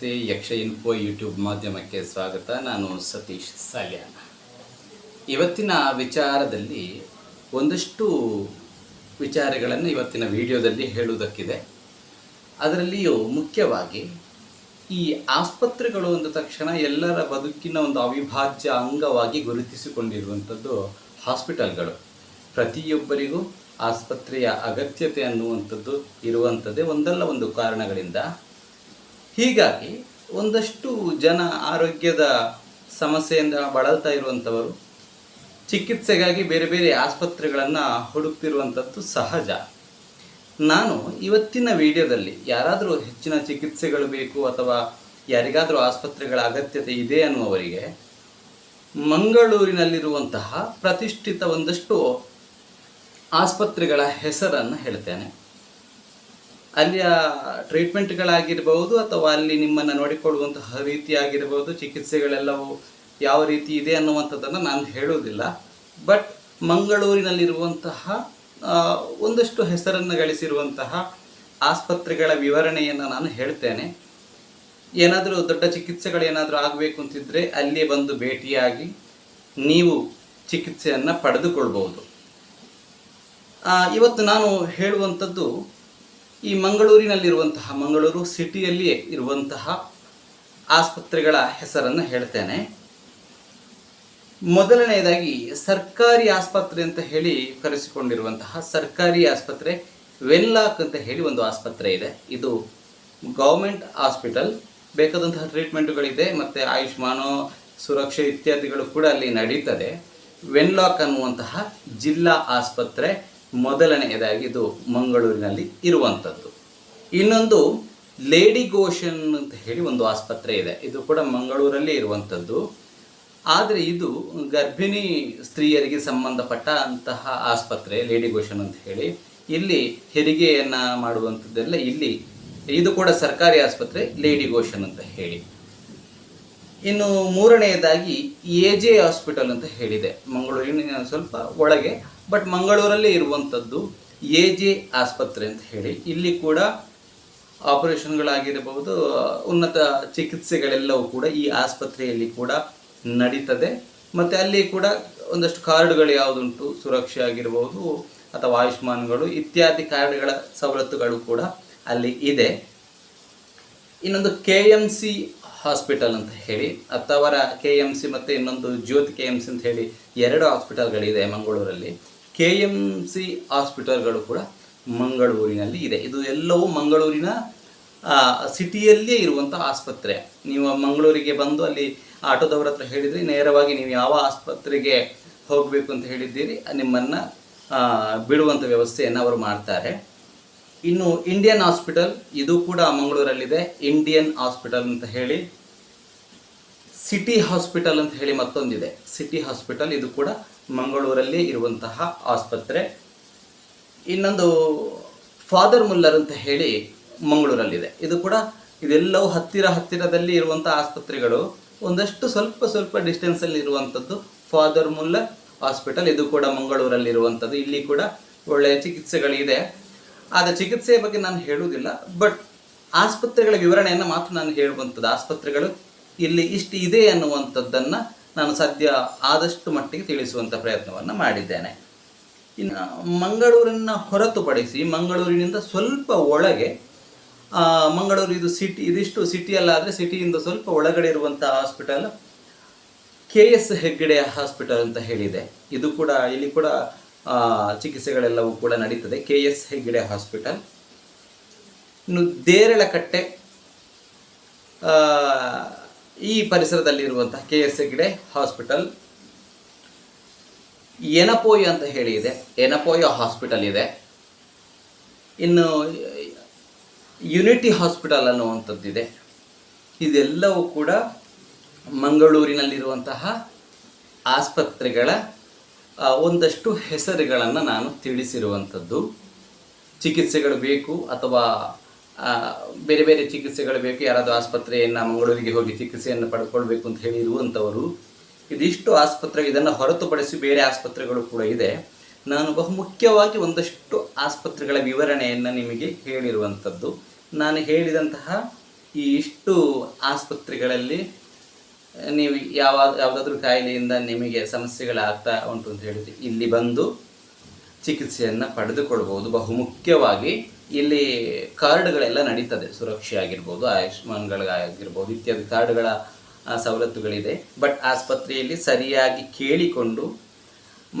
ನಮಸ್ತೆ, ಯಕ್ಷ info YouTube ಮಾಧ್ಯಮಕ್ಕೆ ಸ್ವಾಗತ. ನಾನು ಸತೀಶ್ ಸಾಲ್ಯಾನ. ಇವತ್ತಿನ ವಿಚಾರದಲ್ಲಿ ಒಂದಷ್ಟು ವಿಚಾರಗಳನ್ನು ಇವತ್ತಿನ ವಿಡಿಯೋದಲ್ಲಿ ಹೇಳುವುದಕ್ಕಿದೆ. ಅದರಲ್ಲಿಯೂ ಮುಖ್ಯವಾಗಿ ಈ ಆಸ್ಪತ್ರೆಗಳು ಅಂದ ತಕ್ಷಣ ಎಲ್ಲರ ಬದುಕಿನ ಒಂದು ಅವಿಭಾಜ್ಯ ಅಂಗವಾಗಿ ಗುರುತಿಸಿಕೊಂಡಿರುವಂಥದ್ದು ಹಾಸ್ಪಿಟಲ್ಗಳು. ಪ್ರತಿಯೊಬ್ಬರಿಗೂ ಆಸ್ಪತ್ರೆಯ ಅಗತ್ಯತೆ ಅನ್ನುವಂಥದ್ದು ಇರುವಂಥದ್ದೇ ಒಂದಲ್ಲ ಒಂದು ಕಾರಣಗಳಿಂದ ಹೀಗಾಗಿ ಒಂದಷ್ಟು ಜನ ಆರೋಗ್ಯದ ಸಮಸ್ಯೆಯಿಂದ ಬಳಲ್ತಾ ಇರುವಂಥವರು ಚಿಕಿತ್ಸೆಗಾಗಿ ಬೇರೆ ಬೇರೆ ಆಸ್ಪತ್ರೆಗಳನ್ನು ಹುಡುಕ್ತಿರುವಂಥದ್ದು ಸಹಜ. ನಾನು ಇವತ್ತಿನ ವಿಡಿಯೋದಲ್ಲಿ ಯಾರಾದರೂ ಹೆಚ್ಚಿನ ಚಿಕಿತ್ಸೆಗಳು ಬೇಕು ಅಥವಾ ಯಾರಿಗಾದರೂ ಆಸ್ಪತ್ರೆಗಳ ಅಗತ್ಯತೆ ಇದೆ ಅನ್ನುವರಿಗೆ ಮಂಗಳೂರಿನಲ್ಲಿರುವಂತಹ ಪ್ರತಿಷ್ಠಿತ ಒಂದಷ್ಟು ಆಸ್ಪತ್ರೆಗಳ ಹೆಸರನ್ನು ಹೇಳ್ತೇನೆ. ಅಲ್ಲಿಯ ಟ್ರೀಟ್ಮೆಂಟ್ಗಳಾಗಿರ್ಬೋದು ಅಥವಾ ಅಲ್ಲಿ ನಿಮ್ಮನ್ನು ನೋಡಿಕೊಳ್ಳುವಂತಹ ರೀತಿಯಾಗಿರ್ಬೋದು ಚಿಕಿತ್ಸೆಗಳೆಲ್ಲವೂ ಯಾವ ರೀತಿ ಇದೆ ಅನ್ನುವಂಥದ್ದನ್ನು ನಾನು ಹೇಳುವುದಿಲ್ಲ. ಬಟ್ ಮಂಗಳೂರಿನಲ್ಲಿರುವಂತಹ ಒಂದಷ್ಟು ಹೆಸರನ್ನು ಗಳಿಸಿರುವಂತಹ ಆಸ್ಪತ್ರೆಗಳ ವಿವರಣೆಯನ್ನು ನಾನು ಹೇಳ್ತೇನೆ. ಏನಾದರೂ ದೊಡ್ಡ ಚಿಕಿತ್ಸೆಗಳೇನಾದರೂ ಆಗಬೇಕು ಅಂತಿದ್ದರೆ ಅಲ್ಲಿ ಬಂದು ಭೇಟಿಯಾಗಿ ನೀವು ಚಿಕಿತ್ಸೆಯನ್ನು ಪಡೆದುಕೊಳ್ಬೋದು ಇವತ್ತು ನಾನು ಹೇಳುವಂಥದ್ದು ಈ ಮಂಗಳೂರಿನಲ್ಲಿರುವಂತಹ, ಮಂಗಳೂರು ಸಿಟಿಯಲ್ಲಿಯೇ ಇರುವಂತಹ ಆಸ್ಪತ್ರೆಗಳ ಹೆಸರನ್ನು ಹೇಳ್ತೇನೆ. ಮೊದಲನೆಯದಾಗಿ ಸರ್ಕಾರಿ ಆಸ್ಪತ್ರೆ ಅಂತ ಹೇಳಿ ಕರೆಸಿಕೊಂಡಿರುವಂತಹ ಸರ್ಕಾರಿ ಆಸ್ಪತ್ರೆ ವೆನ್ಲಾಕ್ ಅಂತ ಹೇಳಿ ಒಂದು ಆಸ್ಪತ್ರೆ ಇದೆ. ಇದು ಗೌರ್ಮೆಂಟ್ ಹಾಸ್ಪಿಟಲ್. ಬೇಕಾದಂತಹ ಟ್ರೀಟ್ಮೆಂಟ್ಗಳಿದೆ, ಮತ್ತು ಆಯುಷ್ಮಾನ್, ಸುರಕ್ಷೆ ಇತ್ಯಾದಿಗಳು ಕೂಡ ಅಲ್ಲಿ ನಡೀತದೆ. ವೆನ್ಲಾಕ್ ಅನ್ನುವಂತಹ ಜಿಲ್ಲಾ ಆಸ್ಪತ್ರೆ ಮೊದಲನೆಯದಾಗಿ ಇದು ಮಂಗಳೂರಿನಲ್ಲಿ ಇರುವಂಥದ್ದು ಇನ್ನೊಂದು ಲೇಡಿ ಗೋಷನ್ ಅಂತ ಹೇಳಿ ಒಂದು ಆಸ್ಪತ್ರೆ ಇದೆ. ಇದು ಕೂಡ ಮಂಗಳೂರಲ್ಲಿ ಇರುವಂಥದ್ದು ಆದರೆ ಇದು ಗರ್ಭಿಣಿ ಸ್ತ್ರೀಯರಿಗೆ ಸಂಬಂಧಪಟ್ಟ ಅಂತಹ ಆಸ್ಪತ್ರೆ, ಲೇಡಿ ಗೋಷನ್ ಅಂತ ಹೇಳಿ. ಇಲ್ಲಿ ಹೆರಿಗೆಯನ್ನು ಮಾಡುವಂಥದ್ದೆಲ್ಲ ಇಲ್ಲಿ, ಇದು ಕೂಡ ಸರ್ಕಾರಿ ಆಸ್ಪತ್ರೆ, ಲೇಡಿ ಗೋಷನ್ ಅಂತ ಹೇಳಿ. ಇನ್ನು ಮೂರನೆಯದಾಗಿ ಎ ಜೆ ಹಾಸ್ಪಿಟಲ್ ಅಂತ ಹೇಳಿದೆ. ಮಂಗಳೂರಿನ ಸ್ವಲ್ಪ ಒಳಗೆ, ಬಟ್ ಮಂಗಳೂರಲ್ಲೇ ಇರುವಂಥದ್ದು ಎ ಜೆ ಆಸ್ಪತ್ರೆ ಅಂತ ಹೇಳಿ. ಇಲ್ಲಿ ಕೂಡ ಆಪರೇಷನ್ಗಳಾಗಿರಬಹುದು, ಉನ್ನತ ಚಿಕಿತ್ಸೆಗಳೆಲ್ಲವೂ ಕೂಡ ಈ ಆಸ್ಪತ್ರೆಯಲ್ಲಿ ಕೂಡ ನಡೀತದೆ. ಮತ್ತು ಅಲ್ಲಿ ಕೂಡ ಒಂದಷ್ಟು ಕಾರ್ಡ್ಗಳು ಯಾವುದುಂಟು, ಸುರಕ್ಷೆ ಆಗಿರಬಹುದು ಅಥವಾ ಆಯುಷ್ಮಾನ್ಗಳು ಇತ್ಯಾದಿ ಕಾರ್ಡ್ಗಳ ಸವಲತ್ತುಗಳು ಕೂಡ ಅಲ್ಲಿ ಇದೆ. ಇನ್ನೊಂದು ಕೆ ಎಂ ಸಿ ಹಾಸ್ಪಿಟಲ್ ಅಂತ ಹೇಳಿ, ಅತ್ತವರ ಕೆ ಎಂ ಸಿ ಮತ್ತು ಇನ್ನೊಂದು ಜ್ಯೋತಿ ಕೆ ಎಂ ಸಿ ಅಂತ ಹೇಳಿ ಎರಡು ಹಾಸ್ಪಿಟಲ್ಗಳಿದೆ ಮಂಗಳೂರಲ್ಲಿ. ಕೆ ಎಂ ಸಿ ಹಾಸ್ಪಿಟಲ್ಗಳು ಕೂಡ ಮಂಗಳೂರಿನಲ್ಲಿ ಇದೆ. ಇದು ಎಲ್ಲವೂ ಮಂಗಳೂರಿನ ಸಿಟಿಯಲ್ಲೇ ಇರುವಂಥ ಆಸ್ಪತ್ರೆ. ನೀವು ಮಂಗಳೂರಿಗೆ ಬಂದು ಅಲ್ಲಿ ಆಟೋದವ್ರ ಹತ್ರ ಹೇಳಿದರೆ ನೇರವಾಗಿ ನೀವು ಯಾವ ಆಸ್ಪತ್ರೆಗೆ ಹೋಗಬೇಕು ಅಂತ ಹೇಳಿದ್ದೀರಿ, ನಿಮ್ಮನ್ನು ಬಿಡುವಂಥ ವ್ಯವಸ್ಥೆಯನ್ನು ಅವರು ಮಾಡ್ತಾರೆ. ಇನ್ನು ಇಂಡಿಯನ್ ಹಾಸ್ಪಿಟಲ್ ಇದು ಕೂಡ ಮಂಗಳೂರಲ್ಲಿದೆ. ಇಂಡಿಯನ್ ಹಾಸ್ಪಿಟಲ್ ಅಂತ ಹೇಳಿ. ಸಿಟಿ ಹಾಸ್ಪಿಟಲ್ ಅಂತ ಹೇಳಿ ಮತ್ತೊಂದಿದೆ. ಸಿಟಿ ಹಾಸ್ಪಿಟಲ್ ಇದು ಕೂಡ ಮಂಗಳೂರಲ್ಲಿ ಇರುವಂತಹ ಆಸ್ಪತ್ರೆ. ಇನ್ನೊಂದು ಫಾದರ್ ಮುಲ್ಲರ್ ಅಂತ ಹೇಳಿ ಮಂಗಳೂರಲ್ಲಿದೆ. ಇದು ಕೂಡ ಇದೆಲ್ಲವೂ ಹತ್ತಿರ ಹತ್ತಿರದಲ್ಲಿ ಇರುವಂಥ ಆಸ್ಪತ್ರೆಗಳು. ಒಂದಷ್ಟು ಸ್ವಲ್ಪ ಸ್ವಲ್ಪ ಡಿಸ್ಟೆನ್ಸಲ್ಲಿ ಇರುವಂಥದ್ದು ಫಾದರ್ ಮುಲ್ಲರ್ ಹಾಸ್ಪಿಟಲ್ ಇದು ಕೂಡ ಮಂಗಳೂರಲ್ಲಿ ಇರುವಂಥದ್ದು ಇಲ್ಲಿ ಕೂಡ ಒಳ್ಳೆಯ ಚಿಕಿತ್ಸೆಗಳಿದೆ. ಆದರೆ ಚಿಕಿತ್ಸೆಯ ಬಗ್ಗೆ ನಾನು ಹೇಳುವುದಿಲ್ಲ ಬಟ್ ಆಸ್ಪತ್ರೆಗಳ ವಿವರಣೆಯನ್ನು ಮಾತ್ರ ನಾನು ಹೇಳುವಂಥದ್ದು. ಆಸ್ಪತ್ರೆಗಳು ಇಲ್ಲಿ ಇಷ್ಟು ಇದೆ ಅನ್ನುವಂಥದ್ದನ್ನು ನಾನು ಸದ್ಯ ಆದಷ್ಟು ಮಟ್ಟಿಗೆ ತಿಳಿಸುವಂಥ ಪ್ರಯತ್ನವನ್ನು ಮಾಡಿದ್ದೇನೆ. ಇನ್ನು ಮಂಗಳೂರನ್ನು ಹೊರತುಪಡಿಸಿ ಮಂಗಳೂರಿನಿಂದ ಸ್ವಲ್ಪ ಒಳಗೆ ಮಂಗಳೂರು ಇದು ಸಿಟಿ, ಇದಿಷ್ಟು ಸಿಟಿಯಲ್ಲಾದರೆ ಸಿಟಿಯಿಂದ ಸ್ವಲ್ಪ ಒಳಗಡೆ ಇರುವಂಥ hospital K S Hegde hospital ಅಂತ ಹೇಳಿದೆ. ಇದು ಕೂಡ, ಇಲ್ಲಿ ಕೂಡ ಚಿಕಿತ್ಸೆಗಳೆಲ್ಲವೂ ಕೂಡ ನಡೀತದೆ. K S Hegde hospital. ಇನ್ನು ದೇರಳಕಟ್ಟೆ ಈ ಪರಿಸರದಲ್ಲಿರುವಂತಹ K S Hegde hospital. Yenepoya ಅಂತ ಹೇಳಿ ಇದೆ. ಎನಪೋಯ ಹಾಸ್ಪಿಟಲ್ ಇದೆ. ಇನ್ನು ಯುನಿಟಿ ಹಾಸ್ಪಿಟಲ್ ಅನ್ನುವಂಥದ್ದಿದೆ. ಇದೆಲ್ಲವೂ ಕೂಡ ಮಂಗಳೂರಿನಲ್ಲಿರುವಂತಹ ಆಸ್ಪತ್ರೆಗಳ ಒಂದಷ್ಟು ಹೆಸರುಗಳನ್ನು ನಾನು ತಿಳಿಸಿರುವಂಥದ್ದು. ಚಿಕಿತ್ಸೆಗಳು ಬೇಕು ಅಥವಾ ಬೇರೆ ಬೇರೆ ಚಿಕಿತ್ಸೆಗಳು ಬೇಕು, ಯಾರಾದರೂ ಆಸ್ಪತ್ರೆಯನ್ನು, ಮಂಗಳೂರಿಗೆ ಹೋಗಿ ಚಿಕಿತ್ಸೆಯನ್ನು ಪಡ್ಕೊಳ್ಬೇಕು ಅಂತ ಹೇಳಿರುವಂಥವರು ಇದಿಷ್ಟು ಆಸ್ಪತ್ರೆ, ಇದನ್ನು ಹೊರತುಪಡಿಸಿ ಬೇರೆ ಆಸ್ಪತ್ರೆಗಳು ಕೂಡ ಇದೆ. ನಾನು ಬಹುಮುಖ್ಯವಾಗಿ ಒಂದಷ್ಟು ಆಸ್ಪತ್ರೆಗಳ ವಿವರಣೆಯನ್ನು ನಿಮಗೆ ಹೇಳಿರುವಂಥದ್ದು. ನಾನು ಹೇಳಿದಂತಹ ಈ ಇಷ್ಟು ಆಸ್ಪತ್ರೆಗಳಲ್ಲಿ ನೀವು ಯಾವ ಯಾವುದಾದ್ರೂ ಕಾಯಿಲೆಯಿಂದ ನಿಮಗೆ ಸಮಸ್ಯೆಗಳಾಗ್ತಾ ಉಂಟು ಅಂತ ಹೇಳಿದ್ರೆ ಇಲ್ಲಿ ಬಂದು ಚಿಕಿತ್ಸೆಯನ್ನು ಪಡೆದುಕೊಳ್ಬೋದು ಬಹುಮುಖ್ಯವಾಗಿ ಇಲ್ಲಿ ಕಾರ್ಡ್ಗಳೆಲ್ಲ ನಡೀತದೆ. ಸುರಕ್ಷೆ ಆಗಿರ್ಬೋದು ಆಯುಷ್ಮಾನ್ಗಳಾಗಿರ್ಬೋದು, ಇತ್ಯಾದಿ ಕಾರ್ಡ್ಗಳ ಸವಲತ್ತುಗಳಿದೆ. ಬಟ್ ಆಸ್ಪತ್ರೆಯಲ್ಲಿ ಸರಿಯಾಗಿ ಕೇಳಿಕೊಂಡು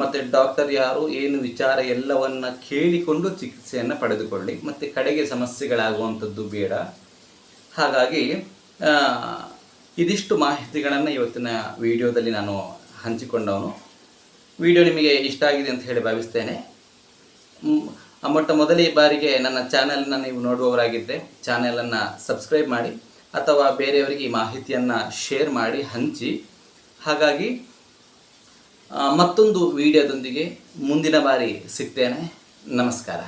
ಮತ್ತು ಡಾಕ್ಟರ್ ಯಾರು, ಏನು ವಿಚಾರ ಎಲ್ಲವನ್ನು ಕೇಳಿಕೊಂಡು ಚಿಕಿತ್ಸೆಯನ್ನು ಪಡೆದುಕೊಳ್ಳಿ. ಮತ್ತು ಕಡೆಗೆ ಸಮಸ್ಯೆಗಳಾಗುವಂಥದ್ದು ಬೇಡ. ಹಾಗಾಗಿ ಇದಿಷ್ಟು ಮಾಹಿತಿಗಳನ್ನು ಇವತ್ತಿನ ವಿಡಿಯೋದಲ್ಲಿ ನಾನು ಹಂಚಿಕೊಂಡವನು. ವಿಡಿಯೋ ನಿಮಗೆ ಇಷ್ಟ ಆಗಿದೆ ಅಂತ ಹೇಳಿ ಭಾವಿಸ್ತೇನೆ. ಮೊಟ್ಟ ಮೊದಲ ಬಾರಿಗೆ ನನ್ನ ಚಾನೆಲ್ನ ನೀವು ನೋಡುವವರಾಗಿದ್ದರೆ ಚಾನೆಲನ್ನು ಸಬ್ಸ್ಕ್ರೈಬ್ ಮಾಡಿ, ಅಥವಾ ಬೇರೆಯವರಿಗೆ ಈ ಮಾಹಿತಿಯನ್ನು ಶೇರ್ ಮಾಡಿ, ಹಂಚಿ. ಹಾಗಾಗಿ ಮತ್ತೊಂದು ವಿಡಿಯೋದೊಂದಿಗೆ ಮುಂದಿನ ಬಾರಿ ಸಿಗ್ತೇನೆ. ನಮಸ್ಕಾರ.